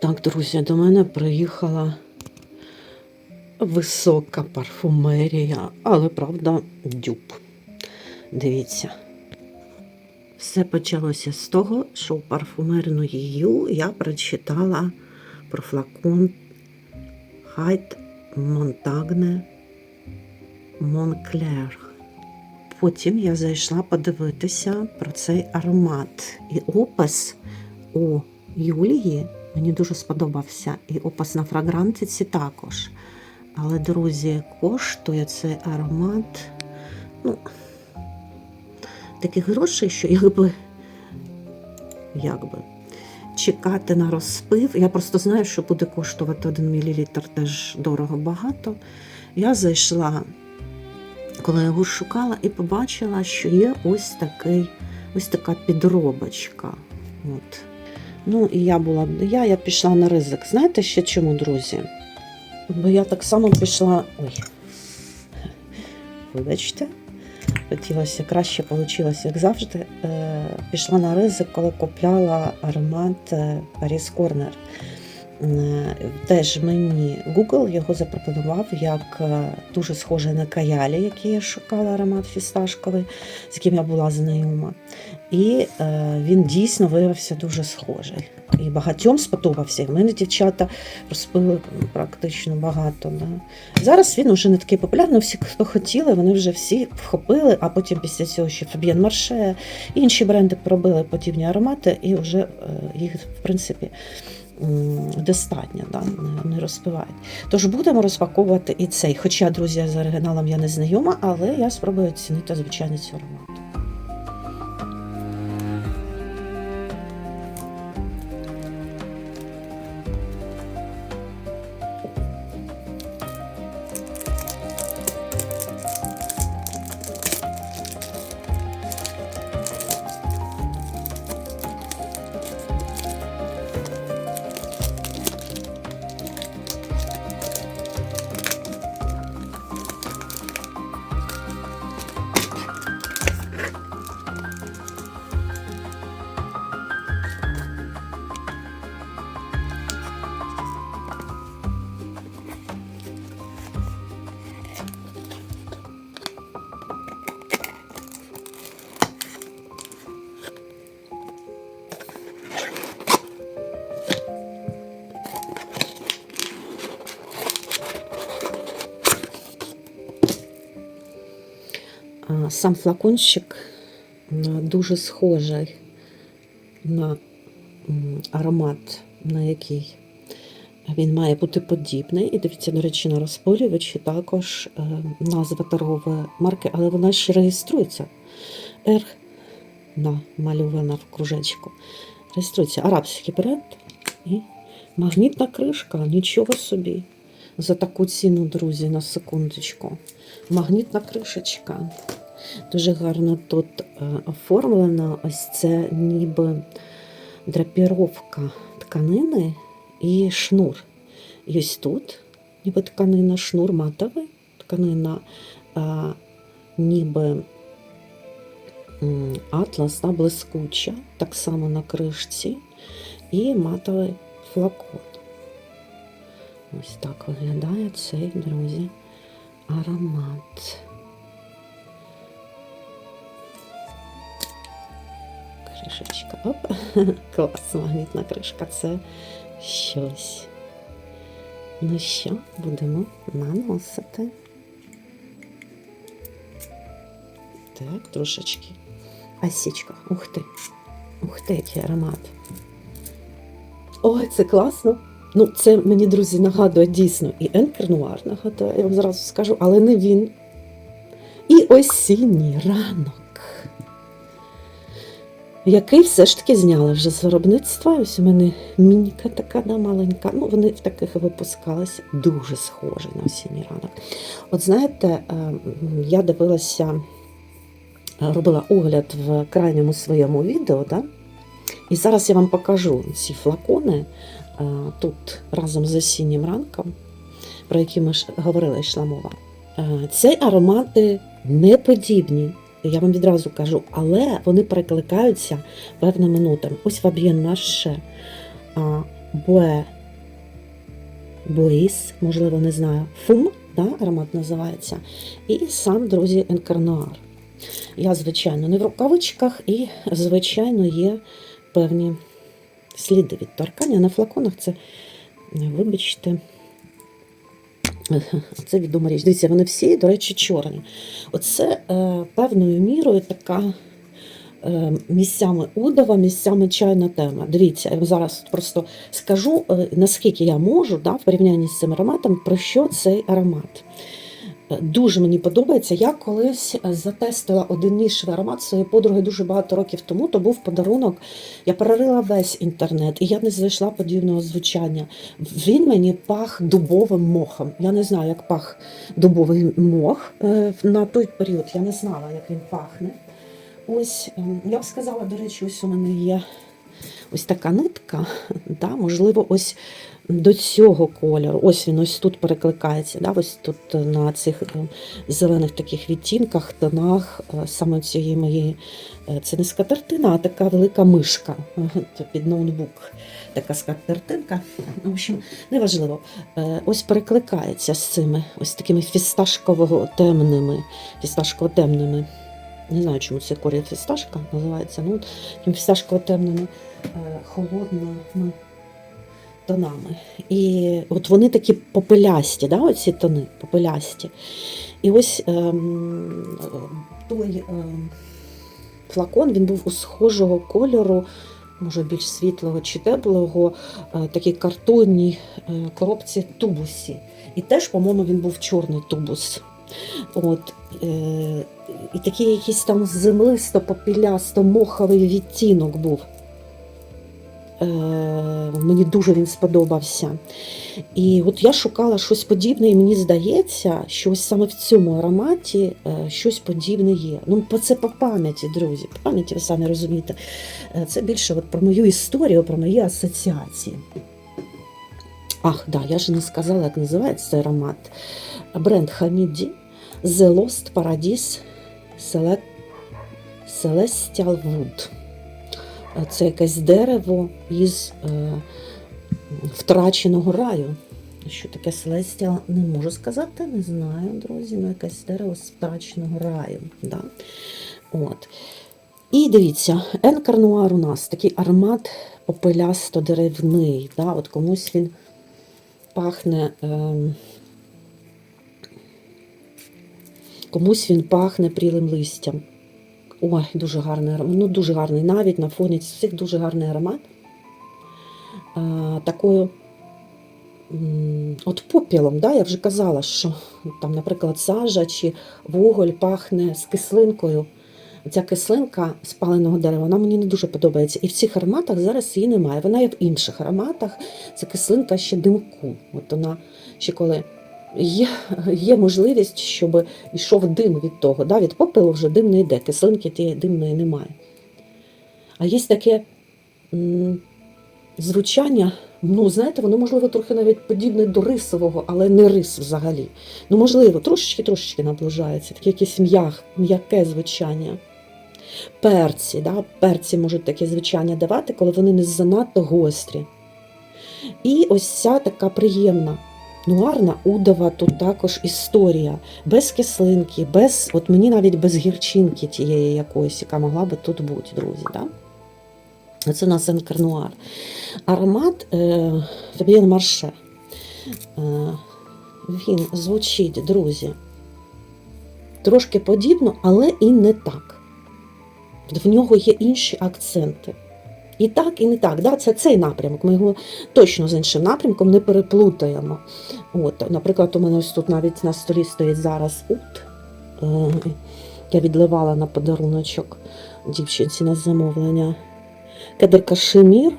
Так, друзі, до мене приїхала висока парфумерія, але правда дюб. Дивіться. Все почалося з того, що в парфумерну Ю я прочитала про флакон Хайт Монтагне Монклер. Потім я зайшла подивитися про цей аромат. І опис у Юлії мені дуже сподобався. І опис на фрагрантиці також. Але, друзі, коштує цей аромат ну, таких грошей, що якби, якби чекати на розпив. Я просто знаю, що буде коштувати 1 мл теж дорого багато. Я зайшла, коли його шукала, і побачила, що є ось такий, ось така підробочка. От. Ну, і я була я, я пішла на ризик. Знаєте ще чому, друзі? Бо я так само пішла. Ой. Вибачте. Хотілося краще вийшло, як завжди. Е, пішла на ризик, коли купляла аромат е, Paris Corner. Е, Теж мені Google його запропонував як е, дуже схожий на каялі, який я шукала аромат фісташковий, з яким я була знайома. І е, він дійсно виявився дуже схожий. І багатьом сподобався. В мене дівчата розпили практично багато. Да. Зараз він уже не такий популярний. Всі, хто хотіли, вони вже всі вхопили, а потім після цього ще Фаб'єн Марше, інші бренди пробили подібні аромати, і вже їх, в принципі, достатньо, да, не- розпивають. Тож будемо розпаковувати і цей. Хоча, друзі, з оригіналом я не знайома, але я спробую оцінити звичайно цю аромат. Сам флакончик дуже схожий на аромат, на який він має бути подібний. І дивіться, до речі, на розпилювачі також е, назва торгової марки, але вона ще реєструється. R намальована в кружечку. Реєструється арабський бренд і магнітна кришка, нічого собі. За таку ціну, друзі, на секундочку. Магнітна кришечка. Дуже гарно тут е, оформлена. Ось це ніби драпіровка тканини і шнур. І ось тут ніби тканина, шнур матовий, тканина а, ніби м, атлас, да, блискуча, так само на кришці, і матовий флакон. Ось так виглядає цей, друзі, аромат. Кришечка. Оп. Клас, магнітна кришка. Це щось. Ну що, будемо наносити. Так, трошечки. Осічка. Ух ти. Ух ти, який аромат. Ой, це класно. Ну, це мені, друзі, нагадує дійсно і Енкер Нуар нагадує, я вам зразу скажу, але не він. І осінній ранок який все ж таки зняли вже з виробництва. Ось у мене мініка така да, маленька. Ну, вони в таких випускалися. Дуже схожі на осінній ранок. От знаєте, е, я дивилася, робила огляд в крайньому своєму відео, да? і зараз я вам покажу ці флакони е, тут разом з осіннім ранком, про які ми ж говорили, йшла мова. Е, Ці аромати не подібні я вам відразу кажу, але вони перекликаються певними нотами. Ось Фаб'єн Марше. А, Буе. Боїс, можливо, не знаю. Фум, да, аромат називається. І сам, друзі, Енкарнуар. Я, звичайно, не в рукавичках, і, звичайно, є певні сліди від торкання. На флаконах це, вибачте, це відома річ. Дивіться, вони всі, до речі, чорні. Оце е, певною мірою така е, місцями удова, місцями чайна тема. Дивіться, я зараз просто скажу, е, наскільки я можу, да, в порівнянні з цим ароматом, про що цей аромат. Дуже мені подобається. Я колись е, затестила один нішевий аромат своєї подруги дуже багато років тому. То був подарунок. Я перерила весь інтернет, і я не знайшла подібного звучання. Він мені пах дубовим мохом. Я не знаю, як пах дубовий мох е, на той період. Я не знала, як він пахне. Ось ем, я б сказала, до речі, ось у мене є ось така нитка. Да, можливо, ось до цього кольору. Ось він ось тут перекликається. Да, ось тут е, на цих е, зелених таких відтінках, тонах е, саме цієї моєї. Це не скатертина, а така велика мишка під ноутбук. Така скатертинка. В общем, неважливо. Ось перекликається з цими ось такими фісташкового темними, фісташково темними. Не знаю, чому це корінь фісташка називається. Ну, такими фісташково темними е, холодними тонами. І от вони такі попелясті, да, оці тони попелясті. І ось ем, той ем, флакон він був у схожого кольору, може більш світлого чи теплого, е, такій картонній е, коробці тубусі. І теж, по-моєму, він був чорний тубус. От, і такий якийсь там землисто попілясто моховий відтінок був. Е, мені дуже він сподобався. І от я шукала щось подібне, і мені здається, що ось саме в цьому ароматі е, щось подібне є. Ну, це по пам'яті, друзі. По пам'яті, ви самі розумієте. Е, Це більше от про мою історію, про мої асоціації. Ах, да, я ж не сказала, як називається цей аромат. Бренд Хаміді The Lost Paradise Celestial Wood. Е, Це якесь дерево із е, втраченого раю. Що таке Celestial, не можу сказати, не знаю, друзі, ну якесь дерево з втраченого раю. Да? От. І дивіться, Енкарнуар у нас такий аромат попелясто-деревний. Да? От комусь він пахне. ем, Комусь він пахне прілим листям. Ой, дуже гарний. Ну, дуже гарний. Навіть на фоні цих дуже гарний аромат. А, такою, от попілом, да, я вже казала, що там, наприклад, сажа чи вуголь пахне з кислинкою. Ця кислинка спаленого дерева, вона мені не дуже подобається. І в цих ароматах зараз її немає. Вона є в інших ароматах. Це кислинка ще димку. От вона ще коли є, є можливість, щоб йшов дим від того. Да? Від попелу вже дим не йде, кислинки тієї димної немає. А є таке м, звучання, ну, знаєте, воно, можливо, трохи навіть подібне до рисового, але не рис взагалі. Ну, можливо, трошечки-трошечки наближається, таке якесь м'як, м'яке звучання. Перці, да? перці можуть таке звучання давати, коли вони не занадто гострі. І ось ця така приємна Нуарна удова тут також історія. Без кислинки, без, от мені навіть без гірчинки тієї якоїсь, яка могла би тут бути, друзі. Да? Це у нас Енкарнуар. Аромат е, Фабіен Марше. Е, він звучить, друзі, трошки подібно, але і не так. В нього є інші акценти. І так, і не так. Да? Це цей напрямок. Ми його точно з іншим напрямком не переплутаємо. От, Наприклад, у мене ось тут навіть на столі стоїть зараз ут. Е, Я відливала на подаруночок дівчинці на замовлення. Кедр Кашемір.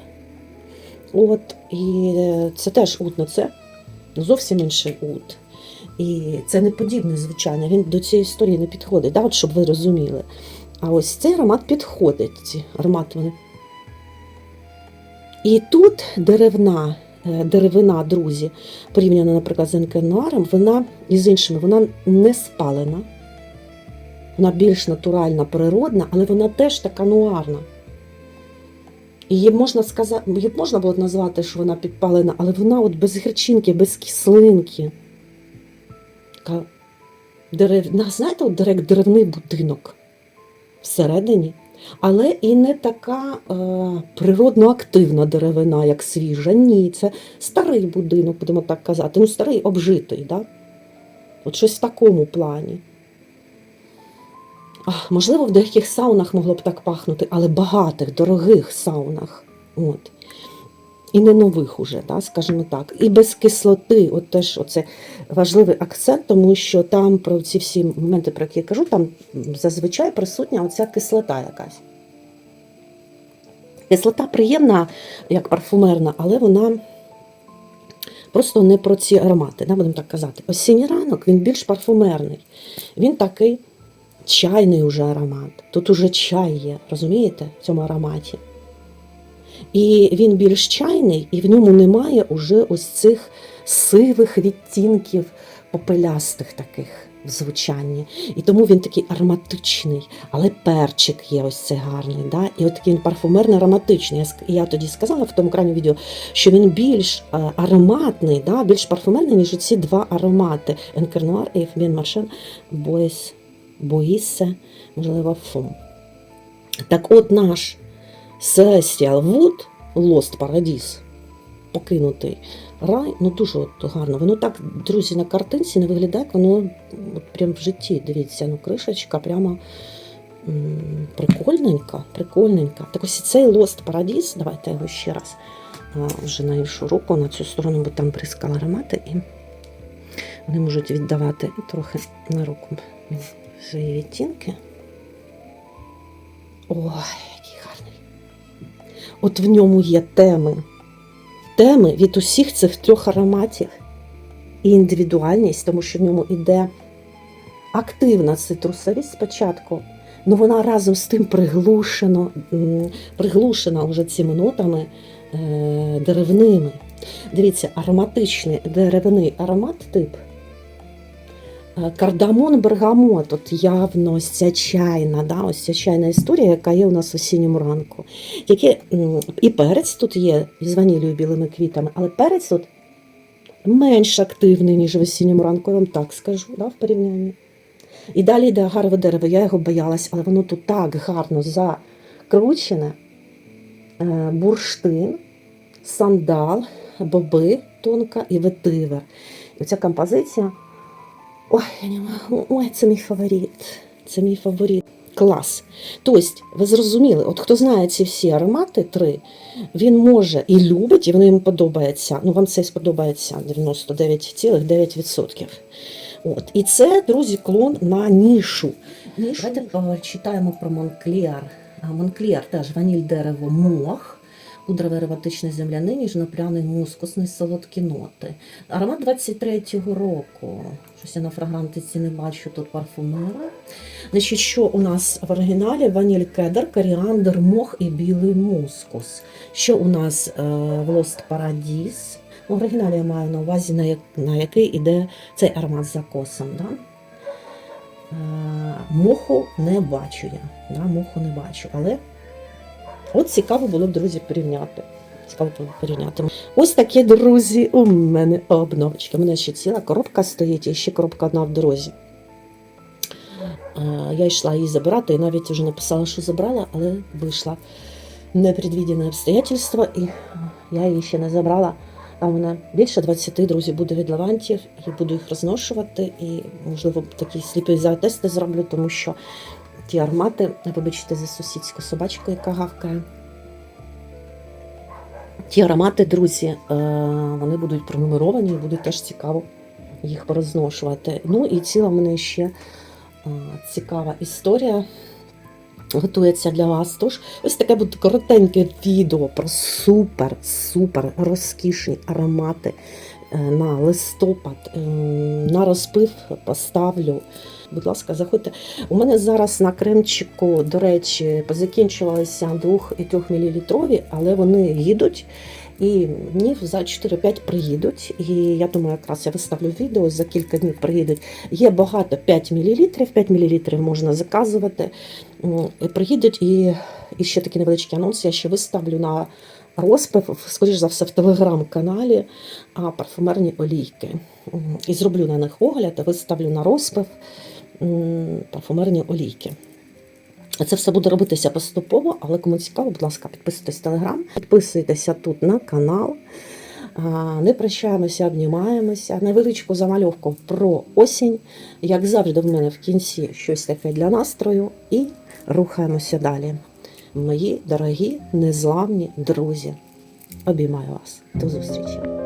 От, і е, це теж ут, ну це зовсім інший ут. І це не подібне звучання, він до цієї історії не підходить, да? от, щоб ви розуміли. А ось цей аромат підходить. Аромат вони і тут деревна, е, деревина, друзі, порівняно, наприклад, з енкенуаром, вона і з іншими, вона не спалена, вона більш натуральна, природна, але вона теж така нуарна. Її можна сказати, її можна було назвати, що вона підпалена, але вона от без гірчинки, без кислинки. Така дерев... знаєте, от дерев... деревний будинок всередині, але і не така е, природно активна деревина, як свіжа. Ні, це старий будинок, будемо так казати. Ну, старий обжитий, да? От щось в такому плані. Можливо, в деяких саунах могло б так пахнути, але багатих, дорогих саунах. От. І не нових уже, да, скажімо так. І без кислоти, от теж оце важливий акцент, тому що там про ці всі моменти, про які я кажу, там зазвичай присутня оця кислота якась. Кислота приємна, як парфумерна, але вона просто не про ці аромати, да, будемо так казати. Осінній ранок він більш парфумерний. Він такий чайний уже аромат. Тут уже чай є, розумієте, в цьому ароматі. І він більш чайний, і в ньому немає уже ось цих сивих відтінків попелястих таких в звучанні. І тому він такий ароматичний, але перчик є ось цей гарний. Да? І от такий він парфумерно ароматичний. Я, я тоді сказала в тому крайньому відео, що він більш е, ароматний, да? більш парфумерний, ніж ці два аромати. Енкернуар і Фбін Маршен Боїсе, можливо, Фум. Так от наш Celestial Wood, Lost Paradise, покинутий рай, ну дуже от гарно. Воно так, друзі, на картинці не виглядає, як воно от прям в житті. Дивіться, ну кришечка прямо прикольненька, прикольненька. Так ось цей Lost Paradise, давайте його ще раз а, вже на іншу руку, на цю сторону, бо там бризкали аромати, і вони можуть віддавати трохи на руку свої відтінки. Ой. От в ньому є теми. Теми від усіх цих трьох ароматів і індивідуальність, тому що в ньому йде активна цитрусовість спочатку, але вона разом з тим приглушено, приглушена вже цими нотами е, деревними. Дивіться, ароматичний деревний аромат тип. Е, Кардамон, бергамот, от явно ось ця чайна, да, ось ця чайна історія, яка є у нас в осінньому ранку. Тільки і перець тут є з ванілію білими квітами, але перець тут менш активний, ніж в осінньому ранку, я вам так скажу, да, в порівнянні. І далі йде агарове дерево, я його боялась, але воно тут так гарно закручене. Е, Бурштин, сандал, боби тонка і ветивер. Оця композиція. Ой, я не можу. Ой, це мій фаворит. Це мій фаворит. Клас. Тобто, ви зрозуміли, от хто знає ці всі аромати три, він може і любить, і воно йому подобається. Ну, вам це сподобається 99,9%. От. І це, друзі, клон на нішу. нішу. Давайте почитаємо про Монкліар. А, Монкліар теж ваніль дерево мох. Пудровий ароматичний земляний, ніжно-пряний мускусний солодкі ноти. Аромат 23-го року. Щось я на фрагрантиці не бачу тут парфумера. Значить, що у нас в оригіналі ваніль кедр, коріандр, мох і білий мускус. Що у нас е, в Lost Paradise? В оригіналі я маю на увазі, на, як, на який іде цей аромат з закосом. Да? Е, моху не бачу я. Да? Моху не бачу. Але от цікаво було б, друзі, порівняти. Цікаво було порівняти. Ось такі, друзі, у мене обновочки. У мене ще ціла коробка стоїть, і ще коробка одна в дорозі. Я йшла її забирати, і навіть вже написала, що забрала, але вийшла непредвідені обстоятельства, і я її ще не забрала. А в мене більше 20 друзів буде від лавантів, і буду їх розношувати. І, можливо, такі сліпі тести зроблю, тому що ті аромати, вибачте, за сусідську собачку, яка гавкає. Ті аромати, друзі, е, вони будуть пронумеровані і буде теж цікаво їх порозношувати. Ну і ціла в мене ще е, цікава історія готується для вас. Тож ось таке буде коротеньке відео про супер, супер розкішні аромати е, на листопад. Е, На розпив поставлю. Будь ласка, заходьте. У мене зараз на кремчику, до речі, позакінчувалися 2 і 3 мл, але вони їдуть. І днів за 4-5 приїдуть. І я думаю, якраз я виставлю відео, за кілька днів приїдуть. Є багато 5 мл, 5 мл можна заказувати. І приїдуть, і, і ще такий невеличкий анонс, я ще виставлю на розпив, скоріш за все, в телеграм-каналі парфумерні олійки. І зроблю на них огляд, виставлю на розпив парфумерні олійки. Це все буде робитися поступово, але кому цікаво, будь ласка, підписуйтесь в телеграм, підписуйтеся тут на канал. Не прощаємося, обнімаємося. Невеличку замальовку про осінь. Як завжди, в мене в кінці щось таке для настрою. І рухаємося далі. Мої дорогі, незламні друзі. Обіймаю вас. До зустрічі!